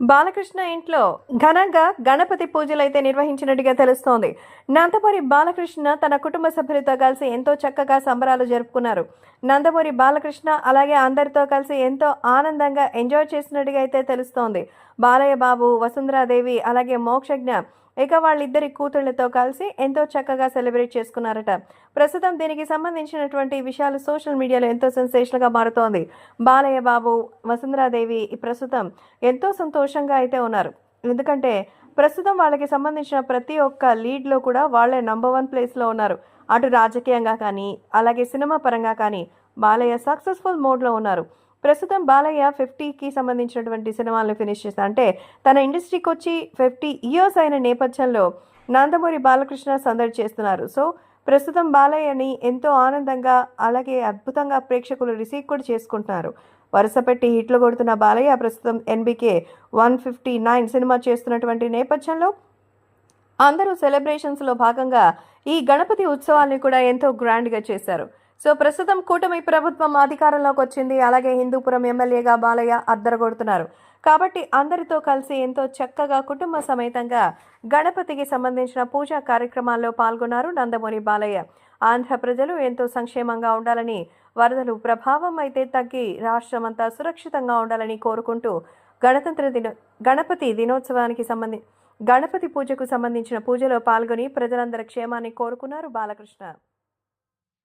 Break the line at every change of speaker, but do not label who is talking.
బాలకృష్ణ ఇంట్లో ఘనంగా గణపతి పూజలు అయితే నిర్వహించినట్టుగా తెలుస్తోంది. నందమూరి బాలకృష్ణ తన కుటుంబ సభ్యులతో కలిసి ఎంతో చక్కగా సంబరాలు జరుపుకున్నారు. నందమూరి బాలకృష్ణ అలాగే అందరితో కలిసి ఎంతో ఆనందంగా ఎంజాయ్ చేసినట్టుగా అయితే తెలుస్తోంది. బాలయ్య బాబు వసుంధరాదేవి అలాగే మోక్షజ్ఞ ఇక వాళ్ళిద్దరి కూతుళ్ళతో కలిసి ఎంతో చక్కగా సెలబ్రేట్ చేసుకున్నారట. ప్రస్తుతం దీనికి సంబంధించినటువంటి విషయాలు సోషల్ మీడియాలో ఎంతో సెన్సేషన్గా మారుతోంది. బాలయ్య బాబు వసుంధరాదేవి ఈ ప్రస్తుతం ఎంతో సంతోషంగా అయితే ఉన్నారు. ఎందుకంటే ప్రస్తుతం వాళ్ళకి సంబంధించిన ప్రతి ఒక్క లీడ్లో కూడా వాళ్ళే నంబర్ వన్ ప్లేస్లో ఉన్నారు. అటు రాజకీయంగా కానీ అలాగే సినిమా పరంగా కానీ బాలయ్య సక్సెస్ఫుల్ మోడ్లో ఉన్నారు. ప్రస్తుతం బాలయ్య ఫిఫ్టీకి సంబంధించినటువంటి సినిమాలను ఫినిష్ చేశారు. అంటే తన ఇండస్ట్రీకి వచ్చి ఫిఫ్టీ ఇయర్స్ అయిన నేపథ్యంలో నందమూరి బాలకృష్ణ సందడి చేస్తున్నారు. సో ప్రస్తుతం బాలయ్యని ఎంతో ఆనందంగా అలాగే అద్భుతంగా ప్రేక్షకులు రిసీవ్ కూడా చేసుకుంటున్నారు. వరుస పెట్టి హిట్లు కొడుతున్న బాలయ్య ప్రస్తుతం NBK one fifty nine cinema చేస్తున్నటువంటి నేపథ్యంలో అందరూ సెలబ్రేషన్స్లో భాగంగా ఈ గణపతి ఉత్సవాల్ని కూడా ఎంతో గ్రాండ్గా చేశారు. సో ప్రస్తుతం కూటమి ప్రభుత్వం అధికారంలోకి వచ్చింది. అలాగే హిందూపురం ఎమ్మెల్యేగా బాలయ్య అద్దరగొడుతున్నారు కాబట్టి అందరితో కలిసి ఎంతో చక్కగా కుటుంబ సమేతంగా గణపతికి సంబంధించిన పూజా కార్యక్రమాల్లో పాల్గొన్నారు నందమూరి బాలయ్య. ఆంధ్ర ప్రజలు ఎంతో సంక్షేమంగా ఉండాలని వరదలు ప్రభావం అయితే తగ్గి రాష్ట్రమంతా సురక్షితంగా ఉండాలని కోరుకుంటూ గణతంత్ర దినో గణపతి దినోత్సవానికి సంబంధి గణపతి పూజకు సంబంధించిన పూజలో పాల్గొని ప్రజలందరి క్షేమాన్ని కోరుకున్నారు బాలకృష్ణ.